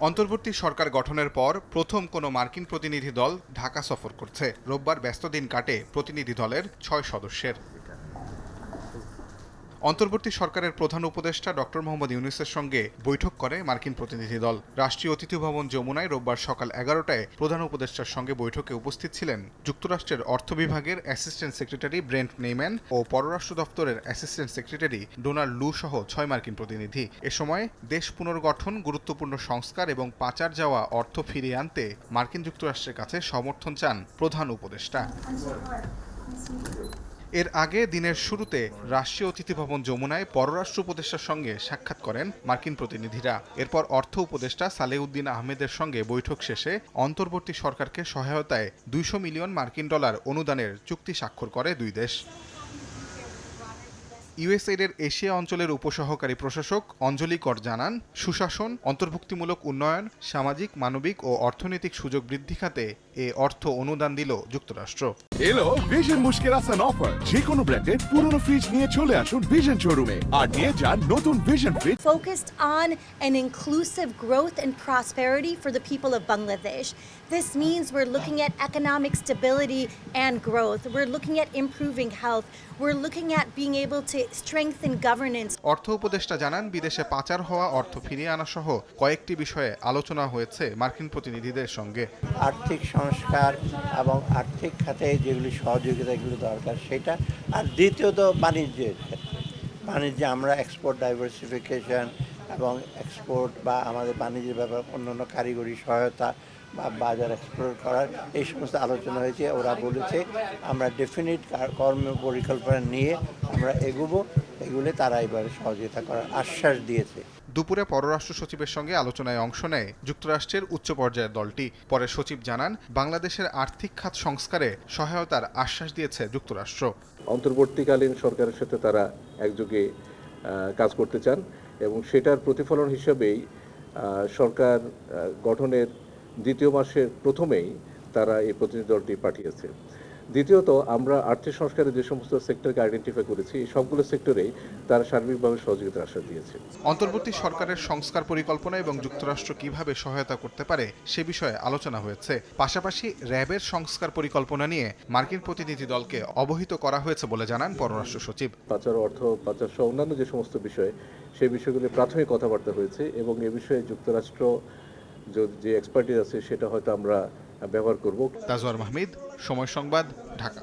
অন্তর্বর্তী সরকার গঠনের পর প্রথম কোনো মার্কিন প্রতিনিধি দল ঢাকা সফর করছে। রোববার ব্যস্ত দিন কাটে প্রতিনিধি দলের ছয় সদস্যের। অন্তর্বর্তী সরকারের প্রধান উপদেষ্টা ডক্টর মোহাম্মদ ইউনুসের সঙ্গে বৈঠক করে মার্কিন প্রতিনিধি দল। রাষ্ট্রীয় অতিথি ভবন যমুনায় রোববার সকাল এগারোটায় প্রধান উপদেষ্টার সঙ্গে বৈঠকে উপস্থিত ছিলেন যুক্তরাষ্ট্রের অর্থ বিভাগের অ্যাসিস্ট্যান্ট সেক্রেটারি ব্রেন্ট নেইম্যান ও পররাষ্ট্র দপ্তরের অ্যাসিস্ট্যান্ট সেক্রেটারি ডোনাল্ড লু সহ ছয় মার্কিন প্রতিনিধি। এ সময় দেশ পুনর্গঠন, গুরুত্বপূর্ণ সংস্কার এবং পাচার যাওয়া অর্থ ফিরিয়ে আনতে মার্কিন যুক্তরাষ্ট্রের কাছে সমর্থন চান প্রধান উপদেষ্টা। এর আগে দিনের শুরুতে রাষ্ট্রীয় অতিথি ভবন যমুনায় পররাষ্ট্র উপদেষ্টার সঙ্গে সাক্ষাৎ করেন মার্কিন প্রতিনিধিরা। এরপর অর্থ উপদেষ্টা সালেউদ্দিন আহমেদের সঙ্গে বৈঠক শেষে অন্তর্বর্তী সরকারকে সহায়তায় দুইশো মিলিয়ন মার্কিন ডলার অনুদানের চুক্তি স্বাক্ষর করে দুই দেশ। ইউএসএইডের এশিয়া অঞ্চলের উপসহকারী প্রশাসক অঞ্জলি কর জানান, সুশাসন, অন্তর্ভুক্তিমূলক উন্নয়ন, সামাজিক, মানবিক ও অর্থনৈতিক সুযোগ বৃদ্ধি খাতে এ অর্থ অনুদান দিল যুক্তরাষ্ট্র এলো ভিশন মুশকিল আসান অফার যে কোনো ব্র্যান্ডের পুরনো ফ্রিজ নিয়ে চলে আসুন ভিশন শোরুমে আর নিয়ে যান নতুন Vision fridge focused on an inclusive growth and prosperity for the people of Bangladesh. This means we're looking at economic stability and growth. We're looking at improving health. We're looking at being able to strengthen governance. অর্থ উপদেষ্টা জানান বিদেশে পাচার হওয়া অর্থ ফিরিয়ে আনা সহ কয়েকটি বিষয়ে আলোচনা হয়েছে মার্কিন প্রতিনিধিদের সঙ্গে আর্থিক সংস্কার এবং আর্থিক খাতে যেগুলি সহযোগিতা এগুলো দরকার সেটা, আর দ্বিতীয়ত বাণিজ্যের ক্ষেত্রে। বাণিজ্যে আমরা এক্সপোর্ট ডাইভার্সিফিকেশন এবং এক্সপোর্ট বা আমাদের বাণিজ্যের ব্যাপার অন্যান্য কারিগরি সহায়তা বা বাজার এক্সপ্লোর করার এই সমস্ত আলোচনা হয়েছে ওরা বলেছে আমরা ডেফিনিট কর্ম পরিকল্পনা নিয়ে আমরা এগুবো এগুলো তারা এবারে সহযোগিতা করার আশ্বাস দিয়েছে। দুপুরে পররাষ্ট্র সচিবের সঙ্গে আলোচনায় অংশ নেয় যুক্তরাষ্ট্রের উচ্চ পর্যায়ের দলটি। পরে সচিব জানান বাংলাদেশের আর্থিক খাত সংস্কারে সহায়তার আশ্বাস দিয়েছে যুক্তরাষ্ট্র। অন্তর্বর্তীকালীন সরকারের সাথে তারা একযোগে কাজ করতে চান। এবং সেটার প্রতিফলন হিসেবেই সরকার গঠনের দ্বিতীয় মাসের প্রথমেই তারা এই প্রতিনিধি দলটি পাঠিয়েছে। দ্বিতীয়ত আমরা আর্থিক সংস্কারে যে সমস্ত সেক্টরকে আইডেন্টিফাই করেছি এই সবগুলো সেক্টরেই তারা সার্বিকভাবে সহযোগিতার আশ্বাস দিয়েছে। অন্তর্বর্তী সরকারের সংস্কার পরিকল্পনা এবং যুক্তরাষ্ট্র কীভাবে সহায়তা করতে পারে সে বিষয়ে আলোচনা হয়েছে। পাশাপাশি র্যাবের সংস্কার পরিকল্পনা নিয়ে মার্কিন প্রতিনিধি দলকে অবহিত করা হয়েছে বলে জানান পররাষ্ট্র সচিব। পাচার অর্থ পাচার সহ অন্যান্য যে সমস্ত বিষয় সেই বিষয়গুলি প্রাথমিক কথাবার্তা হয়েছে এবং এ বিষয়ে যুক্তরাষ্ট্র যে- যে এক্সপার্টিস আছে সেটা হয়তো আমরা ব্যবহার করব। তাজওয়ার মাহমিদ সময় সংবাদ ঢাকা।